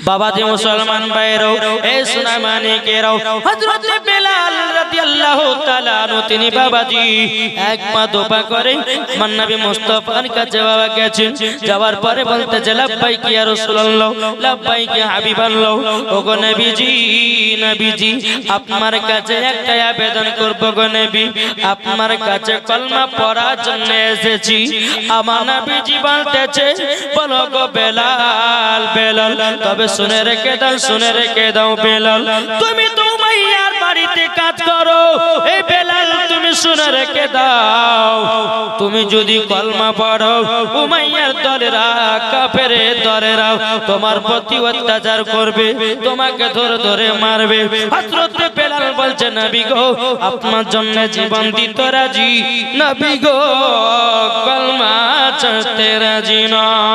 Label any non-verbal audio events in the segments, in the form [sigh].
বাবাজি মুসলমান ভাইরাও এই সোনা মানিকেরাও হযরত বেলাল রাদিয়াল্লাহু তাআলা তিনি বাবাজি এক পা দোপা করে আমার নবী মুস্তাফার কাছে বাবা গেছেন যাওয়ার পরে বলতে লাব্বাইক ইয়া রাসূলুল্লাহ লাব্বাইক ইয়া হাবিবাল্লাহ ওগো নবীজি নবীজি আপনার কাছে একটা আবেদন করব গো নবী আপনার কাছে কলমা পড়ার জন্য এসেছি আমার নবীজি বলতেছে বলো গো বেলাল বেলাল তবে শুনে রেখে দাও, শুনে রেখে দাও বেলাল। তুমি তো মাইয়ার বাড়িতে কাজ করো, এই বেলাল তুমি শুনে রেখে দাও। তুমি যদি কলমা পড়ো উমাইয়ার দলেরা, কাফেরে দলেরা, তোমার প্রতি অত্যাচার করবে, তোমাকে ধরে ধরে মারবে। হযরত বেলাল বলছে, নবী গো, আপনার জন্য জীবন দিতে রাজি। নবী গো, কলমা ছাড়তে রাজি নয়।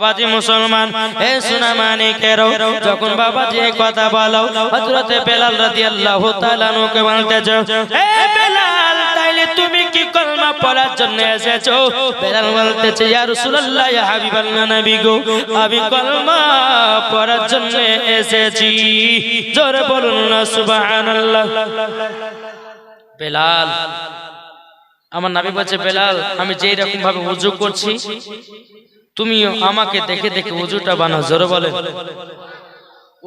বাবাজি মুসলমান, হে সোনা মানিকেরও যখন বাবাজি এই কথা বলো, হযরতে বেলাল রাদিয়াল্লাহু তাআলা নুকে বলতেছো হে বেলাল, তাইলে তুমি কি কলমা পড়ার জন্য এসেছ? বেলাল বলতেছে, ইয়া রাসূলুল্লাহ, ইয়া হাবিবাল্লাহ নবী গো, আমি কলমা পড়ার জন্য এসেছি। জোরে বলুন না, সুবহানাল্লাহ। বেলাল, আমার নবী বলছে, বেলাল, আমি যেই রকম ভাবে উজু করছি তুমি আমাকে দেখে দেখে উজুটা বানাও জোরে বলে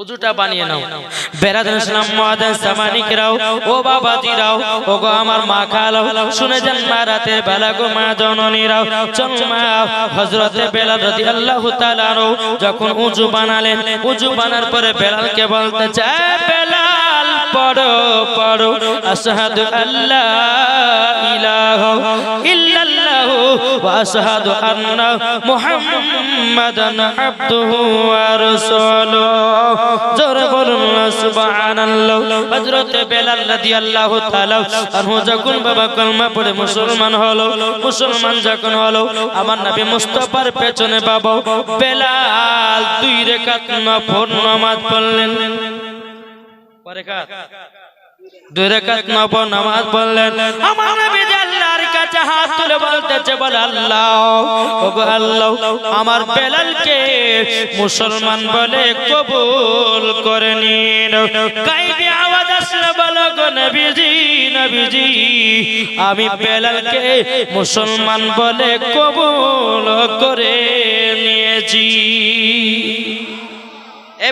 উজুটা বানিয়ে নাও। বেরাদান ইসলাম মুআদ্দিন সামানিক রাও ও বাবাজি রাও ও গো আমার মা খালাও শুনে যান মা রাতে বেলা গো মা জননী রাও। চল মা হযরতে বেলাল রাদিয়াল্লাহু তাআলা আনহু যখন উজু বানালেন উজু বানার পরে বেলালকে বলতে চায় বেলাল পড়ো পড়ো আশহাদু আল্লা ইলাহা ইল্লাল্লাহ আন্না মুহাম্মাদান আবদুহু ওয়া রাসূলুহু জোরে বলুন, সুবহানাল্লাহ। হযরত বেলাল রাদিয়াল্লাহু তাআলা আনহু যখন বাবা কলমা পড়ে মুসলমান হলো, মুসলমান যখন হলো, আমার নবী মুস্তাফার পেছনে বাবা বেলাল দুই রাকাত নফল নামাজ পড়লেন। নামাজ আমার বেলালকে মুসলমান বলে কবুল করে নিন। আওয়াজ আসলে, বলো নবীজি, আমি বেলালকে মুসলমান বলে কবুল করে নিয়েছি। এ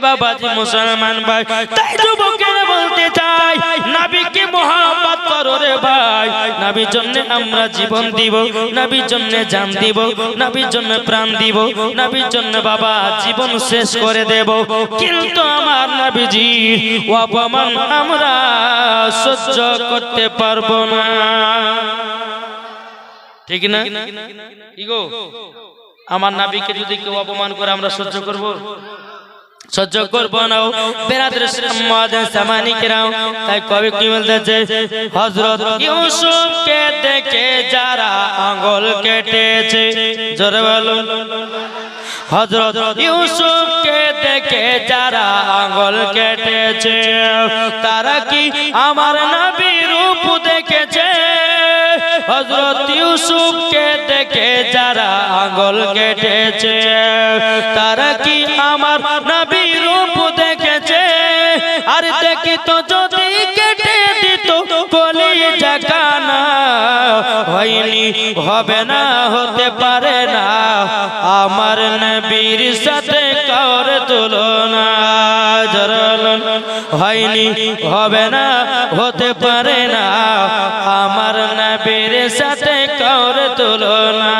মুসলমান ভাই, তাই যুবকের বলতে চাই, নবীকে মোহাম্মত করো রে ভাই। নবীর জন্য আমরা জীবন দিব, নবীর জন্য জান দিব, নবীর জন্য প্রাণ দিব, নবীর জন্য বাবা জীবন শেষ করে দেব। কিন্তু আমার নবীজি অপমান আমরা সহ্য করতে পারব না। ঠিক না? আমার নাবিকে যদি কেউ অপমান করে আমরা সহ্য করব? সহ্য করব না। বেরাদের সম্মাদন সামানিকরাও তাই কবি কি বলতেছে? হযরত ইউসুফকে দেখে যারা আঙ্গুল কেটেছে, জোরে বলুন। হযরত ইউসুফকে দেখে যারা আঙ্গুল কেটেছে, তারা কি আমার নবীর রূপ দেখেছে? হযরত ইউসুফকে দেখে যারা আঙ্গুল কেটেছে, তারা কি আমার দেখেছে আর দেখি তো যদি কেটে দিত জাকানা হয়নি, হবে না, হতে পারে না। আমার নবীর সাথে কার তুলনা জরলন হয়নি, হবে না, হতে পারে না। আমার নবীর সাথে তুলনা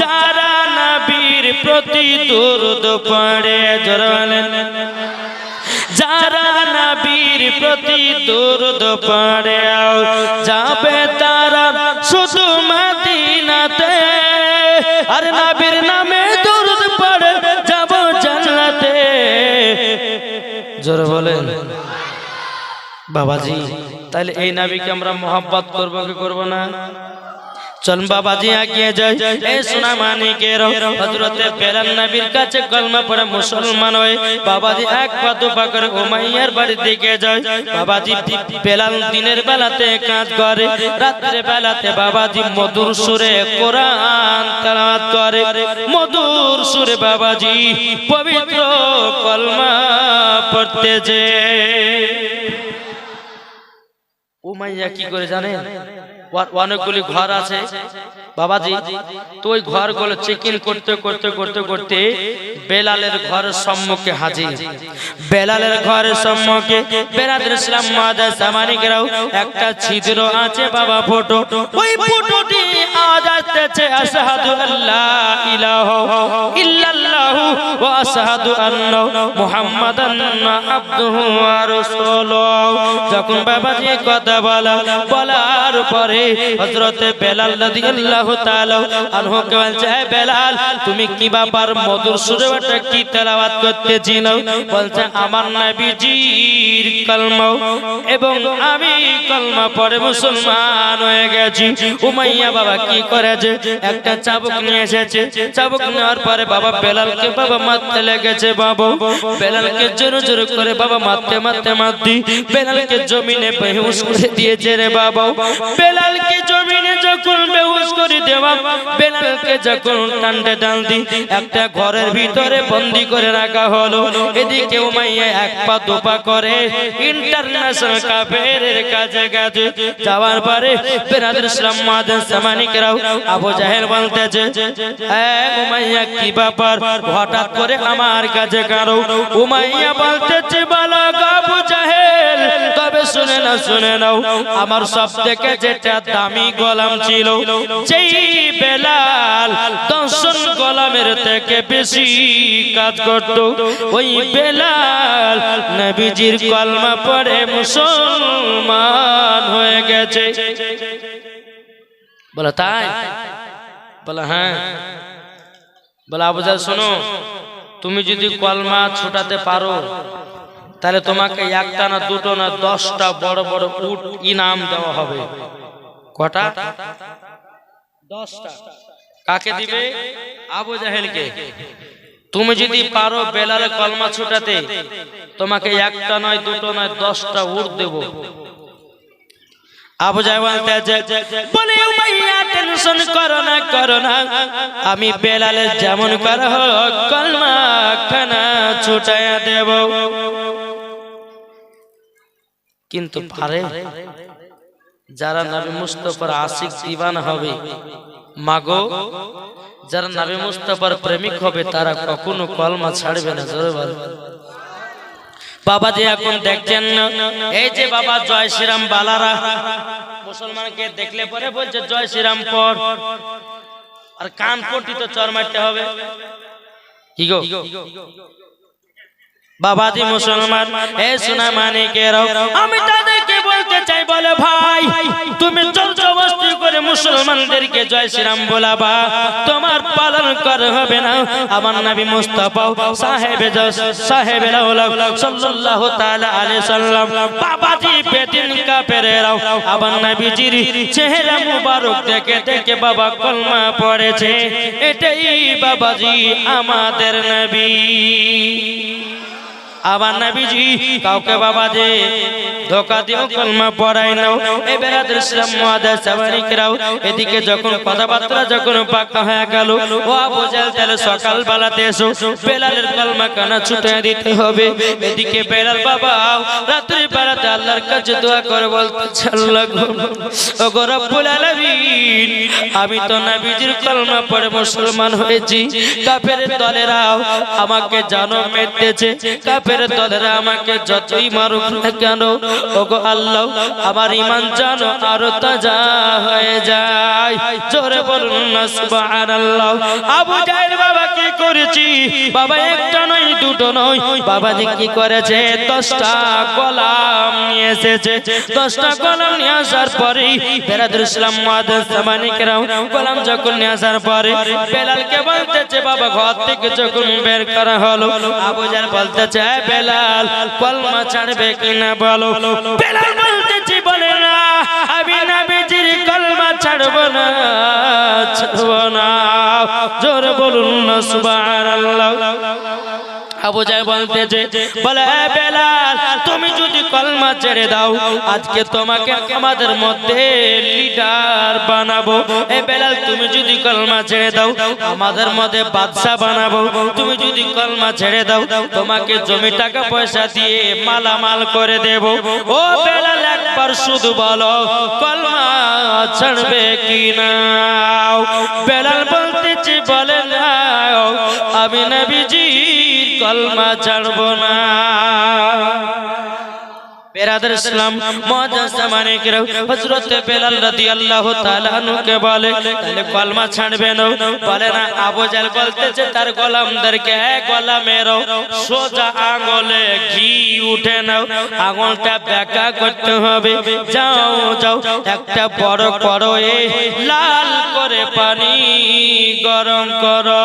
যারা নবীর প্রতি পড়ে জরলেন দুরুদ পড়ে যাবে তারা শুধু মদিনাতে। আর নবীর নামে দুরুদ পড়ে যাব জান্নাতে। জোরে বলেন। বাবাজি তাহলে এই নাবিকে আমরা মোহাব্বত করব কি করব না? চল বাবাজি আগিয়ে যাই এ সোনা মানিকের হযরতে বেলাল নবীর কাছে কলমা পড়ে মুসলমান হয়ে বাবাজি এক পা দু পা করে উমাইয়ার বাড়ির দিকে যায়। বাবাজি বেলাল দিনের বেলাতে কাজ করে, রাত্রে বেলাতে বাবাজি মধুর সুরে কোরআন তেলাওয়াত করে। মধুর সুরে বাবাজি পবিত্র কলমা পড়তেছে উমাইয়া কি করে জানেন অনেকগুলি ঘর আছে। বাবাজি, তো ওই ঘরগুলো চেক ইন করতে করতে করতে করতে বেলালের ঘরের সম্মুখে হাজির। বেলালের ঘরের সম্মুখে বেলালের ইসলাম মাদার সামানিকরাও একটা ছিদ্র আছে বাবা ফটো। ওই ফটোটি মুহাম্মাদান ওয়া রাসূলুহু। যখন বাবাজি কথা বলা, বলার পরে বেলাল রাদিয়াল্লাহু তাআলা আনহু বলছে, "এ বেলাল, তুমি কি বাবার মধুর সুরে ওটা কি তেলাওয়াত করতেছিল বলছে, আমার নবীজির কলমা এবং আমি কলমা পড়ে মুসলমান হয়ে গেছি। উমাইয়া বাবা কি করেছে? একটা চাবুক নিয়ে এসেছে। চাবুক নেওয়ার পরে বাবা বেলালকে বাবা মারতে লেগেছে বাবা। বেলালকে জোরে জোরে করে বাবা মারতে মারতে, মারতি। বেলালকে জমিনে বেহুশ করে দিয়েছে রে বাবা। বেলালকে জমিনে যখন বেহুশ করে দেওয়া, বেলালকে যখন টানতে টানতি একটা ঘরের ভিতরে বন্দি করে রাখা হলো। এদিকে উমাইয়া এক পা দুপা করে। ইন্টারন্যাশনাল কাফের কাছে গেছে। যাওয়ার পরে বেরাদের ইসলাম মাদের আবু জাহেল বলতেছে উমাইয়া, কি ব্যাপার? হঠাৎ করে আমার কাছে কারও উমাইয়া বলতেছে আবু জাহেল, তবে শুনে না শুনে নাও, আমার সব থেকে যেটা দামি গোলাম ছিল, যেই বেলাল গোলামের থেকে বেশি কাজ করত, ওই বেলাল নবীজির কলমা পড়ে মুসলমান হয়ে গেছে। বলে, তাই? বলে হ্যাঁ। বলে আবুজাল শোনো, তুমি যদি কলমা ছোটাতে পারো, তাহলে তোমাকে একটা না দুটো না দশটা বড় বড় উট ইনাম দেওয়া হবে। কটা? দশটা। কাকে দিবে? আবু জাহেলকে। তুমি যদি পারো বেলালে কলমা ছোটাতে, তোমাকে একটা নয় দুটো নয় দশটা উট দেব। আবু জাহেল বলে উমাইয়া টেনশন করো না করো না। আমি বেলালে যেমন করা কলমা খানা ছুটাইয়া দেব। কিন্তু পারে, যারা নবী মুস্তফার আশিক দিবান হবে, মাগো, যারা নবী মুস্তফার প্রেমিক হবে, তারা কখনো কলমা ছাড়বে না, জোরে বল। বাবা যে এখন দেখছেন এই যে বাবা জয় শ্রীরাম বালারা, মুসলমানকে দেখলে পরে বলছে, জয় শ্রীরাম পর। আর কান পটি তো চর মারতে হবে। কি গো? বাবাজি মুসলমান, এ সোনা মানিকের আমি তাদেরকে বলতে চাই মুসলমানদেরকে জয় শ্রীরাম বলাবা। তোমার পালন করে, হবে না। আমার নবী মুস্তাফা সাহেবে সাহেবে সাল্লাল্লাহু তাআলা আলাইহি সাল্লাম। বাবাজি বেদিন কাফেরেরাও আমার নবীজির চেহারা মুবারক দেখে দেখে বাবা কলমা পড়েছে। এটাই বাবাজি আমাদের নবী। আবার নবীজি, কাউকে বাবা যে ধোকা দিও, কলমা পড়াই নাও। এ বেরাদের ইসলাম মুআদ্দাস সাবানিকরাও এদিকে যখন কথাবার্তা যখন পাকা হয়ে গেল, ও জাহেল তাহলে সকাল বেলাতে এসো, বেলালের কলমা কানা ছুটে দিতে হবে। এদিকে বেলাল বাবা রাত্রি বেলাতে আল্লাহর কাছে দোয়া করে বলতে আল্লাহ ও গো রব্বুল আলামিন, আমি তো নবীজির কলমা পড়ে মুসলমান হয়েছি। কাফের দলেরাও আমাকে জানো মেতেছে কাফের দলেরা আমাকে যতই মারুক না কেন, ওগো আল্লাহ, আমার ইমান জানো আরও তাজা হয়ে যায়। জোরে বলুন আবু বাবা কি করেছি? বাবা একটা নয়, দুটো নয়। বাবা যে কি করেছে? দশটা গোলাম নিয়ে এসেছে। দশটা গোলাম নিয়ে আসার পরে ইসলাম গোলাম যখন নিয়ে আসার পরে বেলালকে বলতেছে, বাবা ঘর থেকে যখন বের করা হলো, আবু বলতেছে, "এ বেলাল, কলমা ছাড়বে কিনা বলো? বেলাল বলতেছি বলে না? আমি নবীজির কলমা ছাড় ছাড়ব না ছাড়ব না। জোর বলুন না সুবহানাল্লাহ। আবু বলে, "এ বেলাল, তুমি যদি কলমা ছেড়ে দাও, আজকে তোমাকে আমাদের মধ্যে লিডার বানাবো। এ বেলাল, তুমি যদি কলমা ছেড়ে দাও, আমাদের মধ্যে বাদশা বানাবো। তুমি যদি কলমা ছেড়ে দাও, তোমাকে জমি টাকা পয়সা দিয়ে মালামাল করে দেব। ও বেলাল, একবার শুধু বলো, কলমা ছাড়বে কিনা? বেলাল বলতেছে বলে না আমি নবীজির কলমা ছাড়ব না। বেরাদার ইসলাম মহাজাজ জামানিকরাও হযরত বেলাল রাদিয়াল্লাহু তাআলা আনহুকে বলে, তাহলে কলমা ছাড়বে না। বলে, না, আবু জাহেল বলতেছে, তার গোলামদেরকে, এ গোলামেরও সোজা আঙ্গুলে ঘি উঠে নাও, আঙুলটা বেঁকা করতে হবে। যাও যাও, একটা বড় করো, এ লাল করে পানি গরম করো,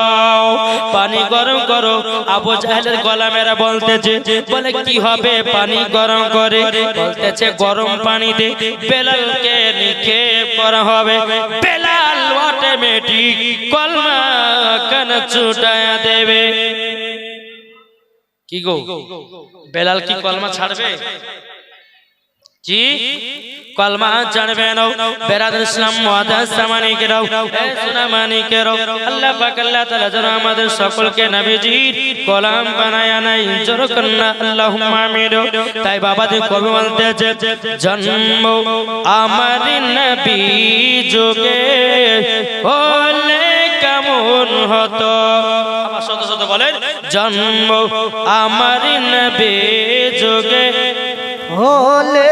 পানি গরম করো। আবু জাহেলের গোলামেরা বলতেছে, বলে, কি হবে পানি গরম করে? বলতেছে গরম পানিতে বেলালকে নিক্ষেপ করা হবে। বেলাল অটোমেটিক কলমা কান ছুটায়া দেবে। কি গো? বেলাল কি কলমা ছাড়বে? জি, কলমা ছাড়বে না। বেরাদার ইসলাম মুআদ্দাস সামানিকেরাও এ সোনা মানিকেরাও আল্লাহ পাক, আল্লাহ তাআলা যেন আমাদের সকলকে নবীজির গোলাম বানায়া নাই জোর কন্না আল্লাহুম্মা আমিন তাই বাবাজি কবি বলতেছে, জন্ম আমার নবী হলে কেমন হতো? বলেন, জন্ম আমার নবী হলে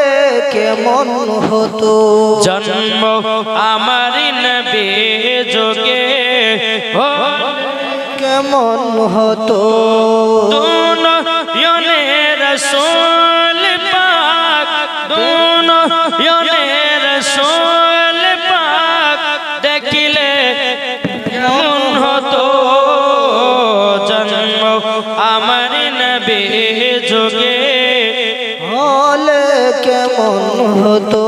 কেমন হতো? জন্ম আমার নবে যোগে। কেমন হতো? রসোল পাক দুনো রসুল কেমন হতো।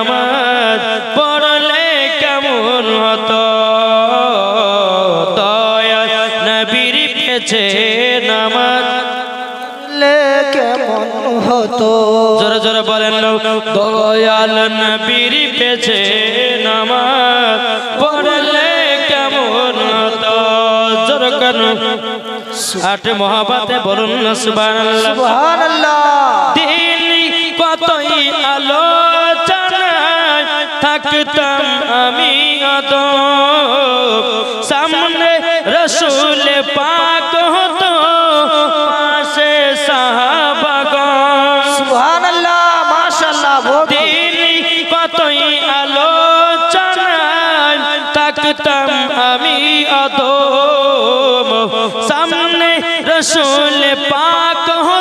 নামাজ পড়লে কেমন হতো? দয়াল নবীর পেছে নামাজ কেমন হতো? জোরে জোরে বলেন দয়াল নবীর পেছে নামাজ পড়লে কেমন হতো? জোরে কেন? আট মহাবাতে বলুন সুবহানাল্লাহ। সুবহানাল্লাহ। দিন কতই আলোচনায় থাকতাম আমি অত সামনে রসুল পাক হতো পাশে সাহাবাগণ সুবহানাল্লাহ মাশাআল্লাহ বহুত দিন কতই আলোচনায় থাকতাম আমি অদম সামনে রসুল পাক হতো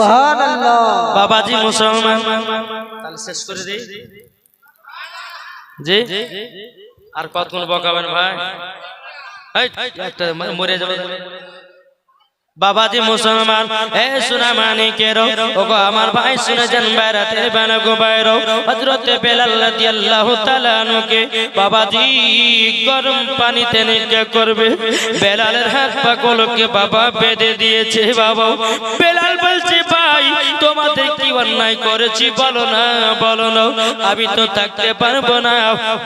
সুবহানাল্লাহ। বাবাজি মুসলমান। তাহলে শেষ করে দিই। জি। আর কতক্ষণ বকাবেন ভাই? মরে যাবে। বাবাজি মুসলমান এ সোনা মানিকেরও ওগো আমার ভাই শুনেছেন বাইরাতের বানা গো বাইরও হযরতে বেলাল রাদিয়াল্লাহু তাআলা বাবাজি গরম পানিতে নিক্ষেপ করবে। বেলালের হাত পা কলকে বাবা বেঁধে দিয়েছে বাবা। বেলাল বলছে ভাই তোমাদের কি অন্যায় করেছি, বলো না বলো না, আমি তো থাকতে পারব না।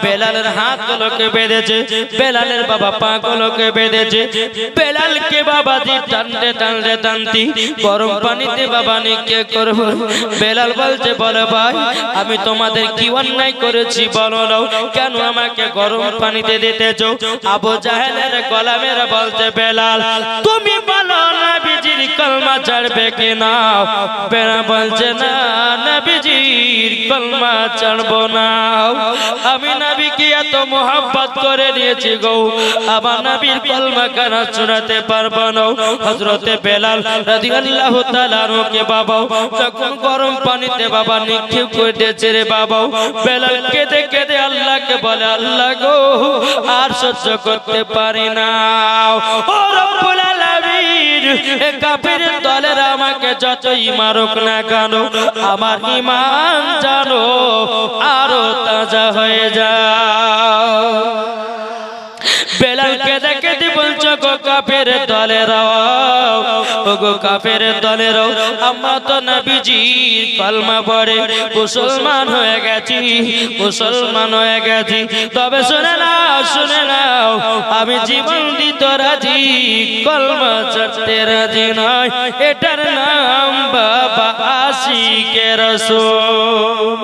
বেলালের হাত গুলোকে বেঁধেছে, বেলালের বাবা পা গুলোকে বেঁধেছে। বেলালকে বাবাজি টানতে টানতে, টানতি, গরম পানিতে বাবা নিকে করব। বেলাল বলছে, বলে ভাই, আমি তোমাদের কি অন্যায় করেছি, বলো না। কেন আমাকে গরম পানিতে দিতেছো? আবু জাহেলের গোলামের বলছে, বেলাল, তুমি বলো না, বিজির কলমা ছাড়বে কি না বেড়া বলছে, না কলমা ছাড়বো না। আমি নবীকে এত মোহাব্বত করে নিয়েছি গো। আমার নবীর কলমা কেন শোনাতে পারব না। হযরতে বেলাল রাদিয়াল্লাহু তাআলা কে যখন গরম পানিতে বাবা নিক্ষেপ করে দিয়েছে রে বাবা বেলাল কেঁদে কেঁদে আল্লাহকে বলে, আল্লাহ গো, আর সহ্য করতে পারি না। এ কাফের দলের আমাকে যতই মারুক না কেন, আমার ইমান জানো, আরও তাজা হয়ে যাও। বেলালকে দেখে দি বলছো গো কাফের দলেরাও। ও গো কাফের দলেরাও। আমরা তো নবীজি কলমা পড়ে মুসলমান হয়ে গেছি মুসলমান হয়ে গেছি। তবে শুনে নাও শুনে নাও আমি জীবন দিতে রাজি কলমা চড়তে রাজি নয়। এটার নাম বাবা আশিকে রসুল।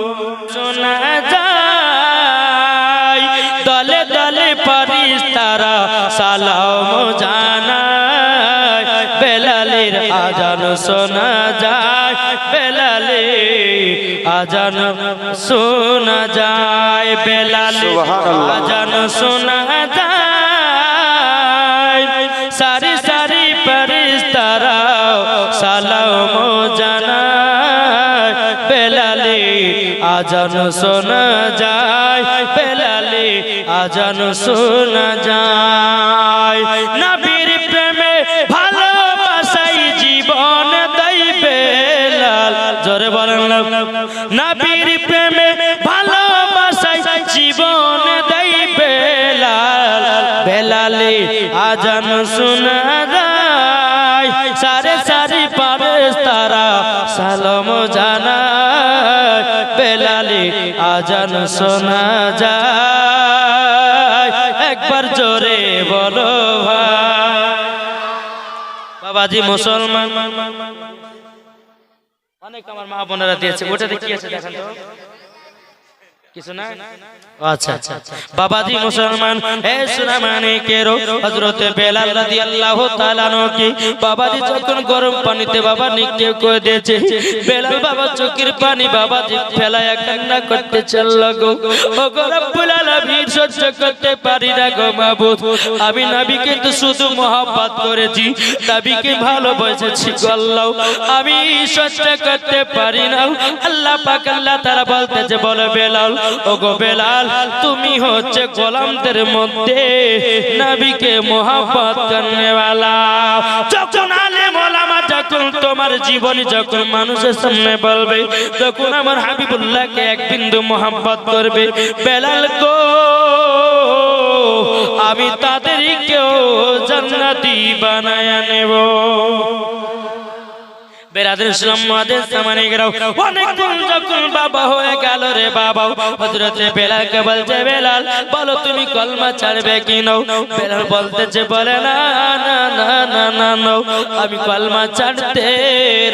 শোনা যায় সালাম জানায় বেলালের আজান শোনা যায় বেলালে আজান শোনা যায় বেলালে আজান শোনা যায়। সারি সারি পারিস তারা সালাম জানায় বেলালে আজান শোনা যায় বেলালে আজান শোনা যায়। আজান শোনা যায় সারে সারি পারে তারা সালাম জানায়, বেলালে আজান শোনা যায়। একবার জোরে বলো বাবাজি মুসলমান। অনেক আমার মা বোনেরা দিয়েছে, ওটাতে কি আছে দেখেন তো? কিছু না আচ্ছা আচ্ছা বাবাজি মুসলমান এ সুনামানি কেরো হযরতে বেলাল রাদিয়াল্লাহু তাআলা কি? বাবাজি যখন গরম পানিতে বাবা নিক্ষেপ করে দিয়েছে বেলাল বাবা চোখের পানি বাবাজি ফেলায় কান্না করতে চলল গো। ও গো রব্বুল আলামিন সহ্য করতে পারি না গো মাবুদ আমি নবীকে তো শুধু মোহাব্বত করেছি নবীকে ভালোবেসেছি গো আল্লাহ। আমি সহ্য করতে পারি না। আল্লাহ পাক আল্লাহ তাআলা বলতেছে বলে বেলাল ও গো বেলাল, তুমি হচ্ছে গোলামদের মধ্যে নবীকে মোহাব্বত করনে যখন তোমার জীবনী, যখন মানুষের সামনে বলবে, তখন আমার হাবিবুল্লাহকে এক বিন্দু মোহাব্বত করবে। বেলাল গো, আমি তাদেরকেও জান্নাতি বানায়া নেব। বেরাদের ইসলাম মাদের সামানে গেরাও। অনেক দিন যখন বাবা হয়ে গেল রে বাবা হযরতে বেলালকে বলছে, বেলাল, বলো তুমি কলমা ছাড়বে কি নাও? বেলাল বলতেছে, বলে না না না না না, নাও। আমি কলমা ছাড়তে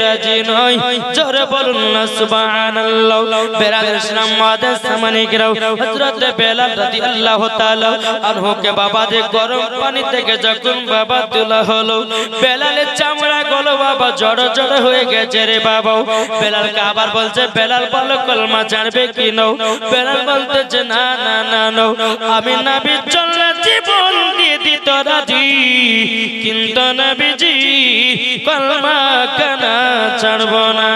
রাজি নই। জোরে বলুন না, সুবহানাল্লাহ। বেরাদের ইসলাম মাদের সামানে গেরাও। হযরতে বেলাল রাদিয়াল্লাহু তাআলা আনহুকে বাবা যে গরম পানি থেকে যখন বাবা তোলা হলো, বেলালের চামড়া গলো, বাবা জড় জড় হয়ে গেছে রে বাবা। বেলালকে আবার বলছে, বেলাল বলো কলমা জানবে কি নাও বেলাল বলতেছে, না না না নাও আমি নাবি চললে জীবন দিয়ে দিত রাজি, কিন্তু নবীজি কলমা কেনা ছাড়ব না?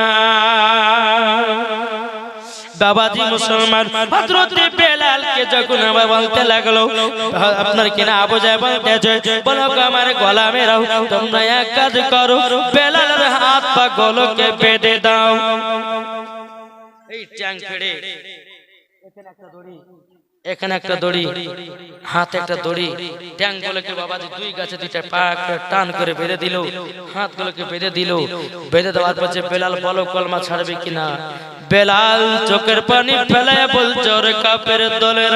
বাবাজি মুসলমান হযরতে বেলালকে যখন আমার বলতে লাগল আপনার কিনা আবু জাহেল বলতেছে? বলো আমার গোলামে রাও তোমরা এক কাজ করো বেলালের হাত পা গলকে বেঁধে দাও। এই ট্যাং ফেড়ে এখানে একটা দড়ি। হাতে একটা দড়ি। ট্যাং গুলোকে বাবাজি দুই গাছে দুইটা পা একটা টান করে বেঁধে দিল হাত গুলোকে বেঁধে দিল। বেঁধে দেওয়ার পর যে বেলাল বলো কলমা ছাড়বে কিনা? বেলাল চোখের পানি ফেলায় বলছে কাপের দলের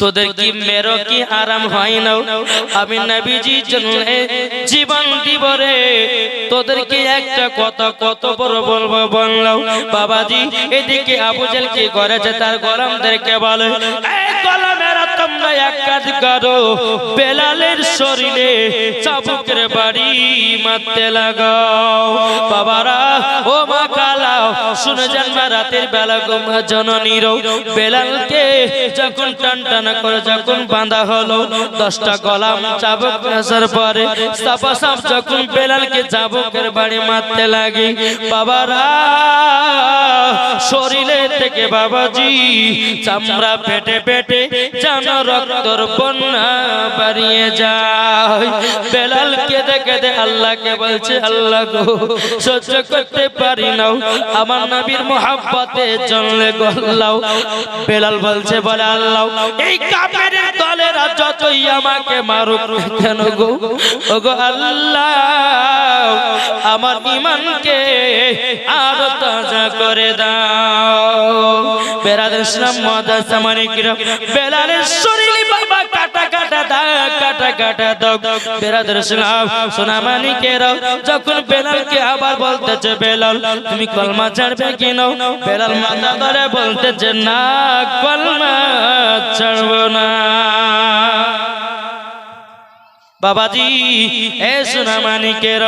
তোদের কি মেরো কি আরাম হয় না? আমি নবীজি জন্য জীবন দিব রে। তোদেরকে একটা কত কত বড় বলব বললাম, বাবাজি, এদিকে আবু জেল কি করেছে তার গরমদেরকে বলে, এই তোমরা এক কাজ করো, বেলালের শরীরে চাবুকের বাড়ি মারতে লাগাও। বাবারা, ও মা কালাও, শুনে জানবা রাতের বেলা গোমা জননীর বেলালকে যখন টান টানা করে যখন বাঁধা হলো, দশটা গলাম চাবুক আসার পরে সাপা সাপ যখন বেলালকে চাবুকের বাড়ি মারতে লাগে, বাবারা, শরীরে থেকে বাবাজি, চামড়া পেটে পেটে যেন রক্তর বন্যা বাড়িয়ে যায়। বেলাল কেঁদে কেঁদে আল্লাহকে বলছে, আল্লাহ গো, সহ্য করতে পারি না। আমার নবীর মোহাব্বতে জন্মে গল্লাও বেলাল বলছে, বলে আল্লাহ, এই কাপের দলেরা যতই আমাকে মারুক কেন গো? ওগো আল্লাহ, আমার ইমানকে আরও তাজা করে দাও। বেরাদের ইসলাম মাদ্রাসা কিরম বেলালের শরীরে কাটা কাটা দাগ কাটা কাটা দাগ বেরাদের ইসলাম সোনা মানিকেরাও যখন বেলালকে আবার বলতেছে, বেলাল, তুমি কলমা ছাড়বে কি নাও? বেলাল মাথা ধরে বলতেছে, না, কলমা ছাড়ব না। বাবাজি, এ সোনা মানিকের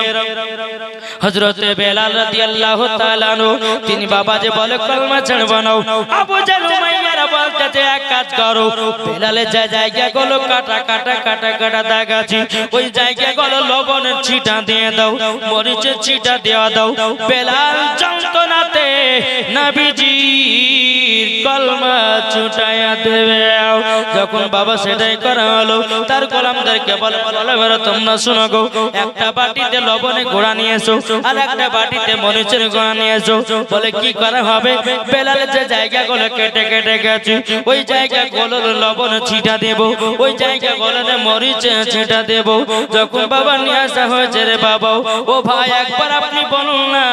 হযরতে বেলাল রাদিয়াল্লাহু তাআলা আনহু, তিনি বাবা যে বলে, কলমা ছাড়ব না আবু জাহল বলতেছে, এক কাজ করো। বেলালে যে জায়গা গুলো কাটা কাটা কাটা কাটা দাগ আছে, ওই জায়গা গুলো লবণের ছিটা দিয়ে দাও, মরিচের ছিটা দেওয়া দাও। বেলাল যন্ত্রণাতে নবীজির কলমা ছুটাইয়া দেবে। যখন বাবা সেটাই করা হলো, তার গোলামদেরকে বলে বলে বেরো তোমরা শোনো গো, একটা বাটিতে লবণে গোড়া নিয়ে এসো আর একটা বাটিতে মরিচের গোড়া নিয়ে এসো বলে, কি করা হবে? বেলালে যে জায়গাগুলো কেটে কেটে গেছে, ওই জায়গা গুলো লবণ ছিটা দেব, ওই জায়গা গুলো মরিচ ছিটা দেব। যখন বাবা নিয়ে আসা হয়েছে রে বাবা, ও ভাই, একবার আপনি বলুন না,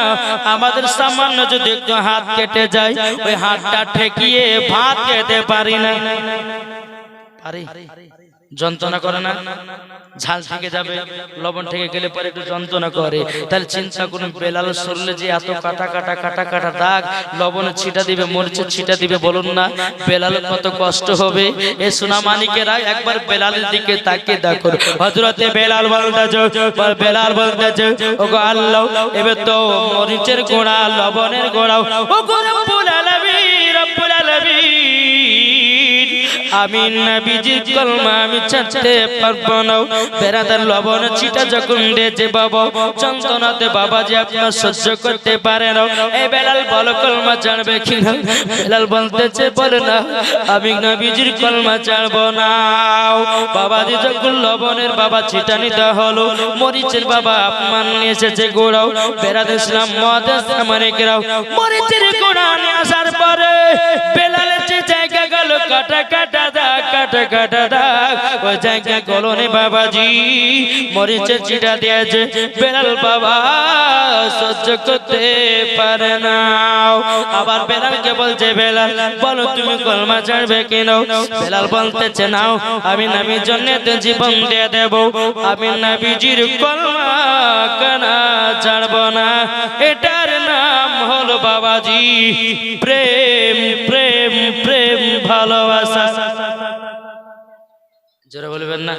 আমাদের সামান্য যদি একটু হাত কেটে যায়, ওই হাতটা ঠেকিয়ে ভাত খেতে পারি না? পারি। যন্ত্রণা করে না। ঝাল থেকে যাবে, লবণ থেকে গেলে পরে একটু যন্ত্রণা করে। তাহলে চিন্তা করুন, বেলাল শরীরে যে এত কাটা কাটা কাটা কাটা দাগ লবণের ছিটা দিবে, মরিচের ছিটা দিবে বলুন না। বেলাল কত কষ্ট হবে। এ সোনা মানিকেরা একবার বেলালের দিকে তাকিয়ে দেখো হজরতে বেলাল বলতেছে বেলাল বলতেছে ও গো আল্লাহ, এবার তো মরিচের গোড়া, লবণের গোড়া। ও রব্বুল আলামিন রব্বুল আলামিন আমি নবীজির কলমা, আমি ছাড়তে পারব না বেড়াদার লবণ চিটা যখন দিয়েছে বাবা, যন্ত্রণাতে বাবা যে আপনার সহ্য করতে পারে না। বেলাল বলো কলমা কিনা বেলাল বলতেছে, বলে না, আমি কলমা ছাড়বো না। যখন লবণের বাবা ছিটা নিতে হলো, মরিচের বাবা আপমান নিয়ে এসেছে গোড়াও। বেড়াতে ইসলাম মহাদেশ আমার কেরাও। মরিচের গোড়া নিয়ে আসার পরে বেলালের যে জায়গা গেল, কাটা কাটা কাটা কাটা জায়গা বাবাজি, মরিচে চিটা দিয়েছে, বেলাল বাবা সহ্য করতে পারে না। আবার বেলালকে বলছে, বেলাল, বলো তুমি কলমা ছাড়বে কেন বেলাল বলতেছে, নাও, আমি নামির জন্য জীবন দিয়ে দেব। আমি নাবিজির কলমা কানা ছাড়ব না। এটার নাম হলো বাবাজি। প্রেম প্রেম প্রেম, ভালোবাসা। জোরে বলবেন না?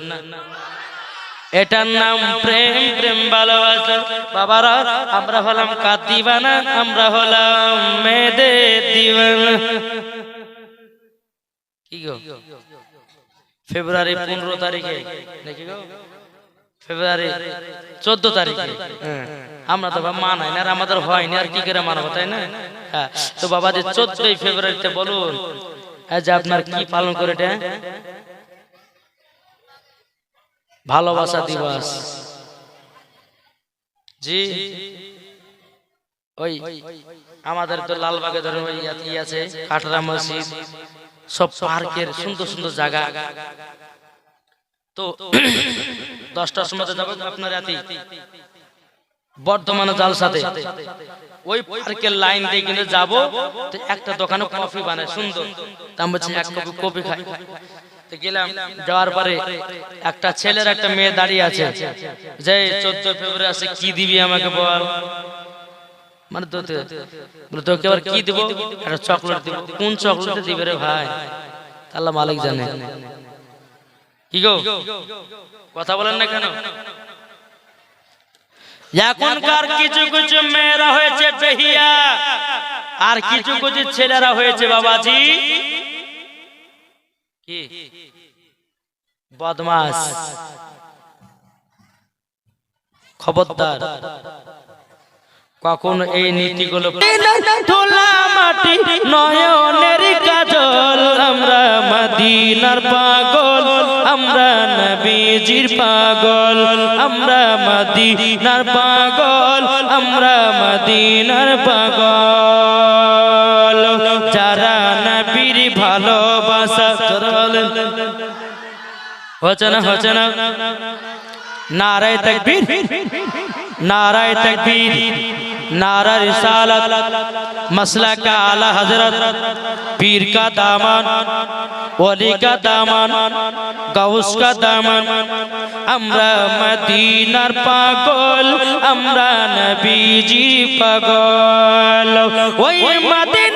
এটার নাম প্রেম প্রেম ভালোবাসা। বাবারা আমরা হলাম কাত দিবানা? আমরা হলাম মেয়েদের দিবানা। কি গো? ফেব্রুয়ারি পনেরো তারিখে। নাকি গো? ফেব্রুয়ারি চোদ্দ তারিখে। হ্যাঁ। আমরা তো মানাই না আর আমাদের হয় না আর কি করে মানবো তাই না? হ্যাঁ, তো বাবাজি চোদ্দই ফেব্রুয়ারিতে বলুন যে আপনার কি পালন করে এটা ভালোবাসা দিবস। জি। ওই আমাদের তো লালবাগে ই আছে কাটরা মসজিদ সব পার্কের সুন্দর সুন্দর জায়গা। তো [coughs] দশটার সময় যাব আপনার রাতে বর্ধমানে জাল সাথে ওই পার্কের লাইন দিয়ে কিন্তু যাব একটা দোকানে কফি বানায় সুন্দর। তা আমি বলছি এক কপি কফি খাই। একটা ছেলের একটা মেয়ে দাঁড়িয়ে আছে। যে কি দিবি আমাকে বল? মানে কোন চকলেট দিবে ভাই? আল্লাহ মালিক জানে। কি গো? কথা বলেন না কেন? এখনকার কিছু কিছু মেয়েরা হয়েছে আর কিছু কিছু ছেলেরা হয়েছে বাবাজি। বদমাস খবরদার। কখন এই নীতিগুলো তোলা মাটি, নয়নের কাজল, আমরা মদিনার পাগল, আমরা নবীজির পাগল, আমরা মদিনার পাগল, আমরা মদিনার পাগল। হচ্ছে না হচ্ছে না নারায় তকবীর नाराय तकबीर नारा रिसालत मसला का आला हजरत पीर का दामन वली का दामन गौस का दामन আমরা মদিনার পাগল আমরা নবীজি পাগল ওই মদিনার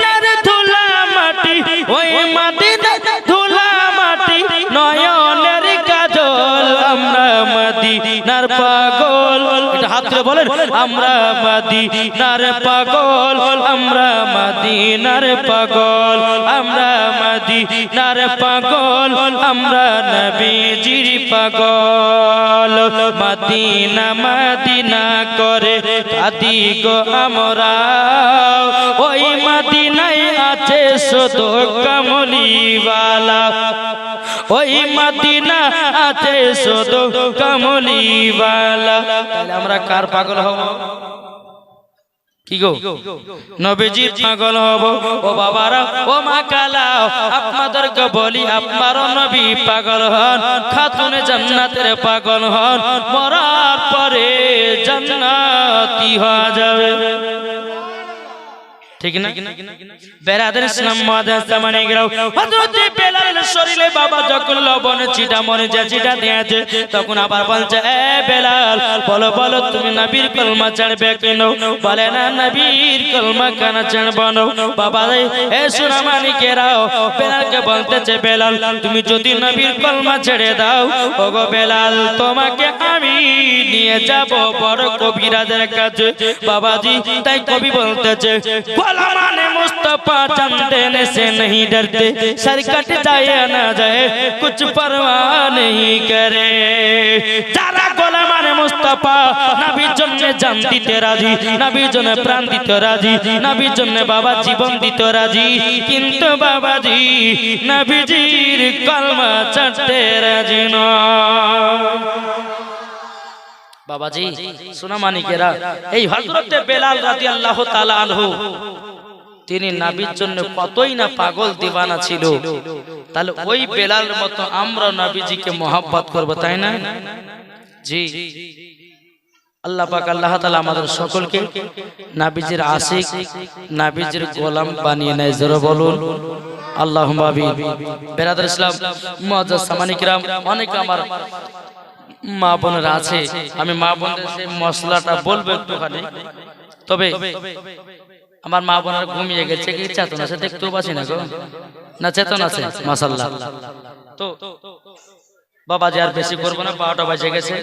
বলেন, আমরা মদিনার পাগল, আমরা মদিনার পাগল, আমরা মদিনার পাগল, আমরা নবীজির পাগল। মদিনা মদিনা করে আদি গো আমরা। ওই মদিনায় আছে শুধু কমলিওয়ালা। ওই মদিনা আছে শুধু কমলিওয়ালা। তাহলে আমরা কার পাগল হব? পাগল বলি হন পাগল হন, মরার পরে জান্নাতি হওয়া যাবে। ঠিক না? বেরাদের ইসলাম মাদার জামানে গেলাও হযরত বেলালের শরীরে বাবা যখন লবণ চিটা মনে যা চিটা দিয়েছে তখন আবার বলছে এ বেলাল বলো বলো তুমি নবীর কলমা ছাড়বে কেন? বলে না নবীর কলমা কেন ছাড়ব না? বাবা এ সোনা মানিকেরাও বেলালকে বলতেছে বেলাল তুমি যদি নবীর কলমা ছেড়ে দাও ওগো বেলাল তোমাকে আমি নিয়ে যাব বড় কবিরাজের কাছে। বাবাজি তাই কবি বলতেছে গোলামানে मुस्तफा चंदन से नहीं डरते सर कट जाए ना जाए कुछ परवाह नहीं करे যারা গোলামানে মুস্তাফা নবীর জন্য জান দিতে রাজি নবীর জন্য প্রাণ দিতে রাজি নবীর জন্য বাবা জীবন দিতে রাজি কিন্তু বাবাজি নবীজির কলমা চাটতে রাজি নয় বাবাজি সোনা মানিকেরা এই হযরতে বেলাল তাআলা আনহু তিনি নাবির জন্য কতই না পাগল দিবানা ছিল। তাহলে ওই বেলাল মতো আমরা নবীজিকে মোহাব্বত করব তাই না? জি। আল্লাহ পাক আল্লাহ তাআলা আমাদের সকলকে নাবিজির আশিক নাবিজির গোলাম বানিয়ে নেয় জোরে বলুন। আল্লাহ বেরাদার ইসলাম মুআজ্জাজ সামানি কিরাম অনেক আমার মা বোনেরা আছে, আমি মা বোনদের সেই মশলাটা বলব একটুখানি। তবে আমার মা বোনের ঘুমিয়ে গেছে, কি চেতন আছে দেখতেও পাচ্ছি না গো? না চেতন আছে? মাসাল্লাহ তো বাবা যে আর বেশি করব না, বারোটা বাজে গেছে।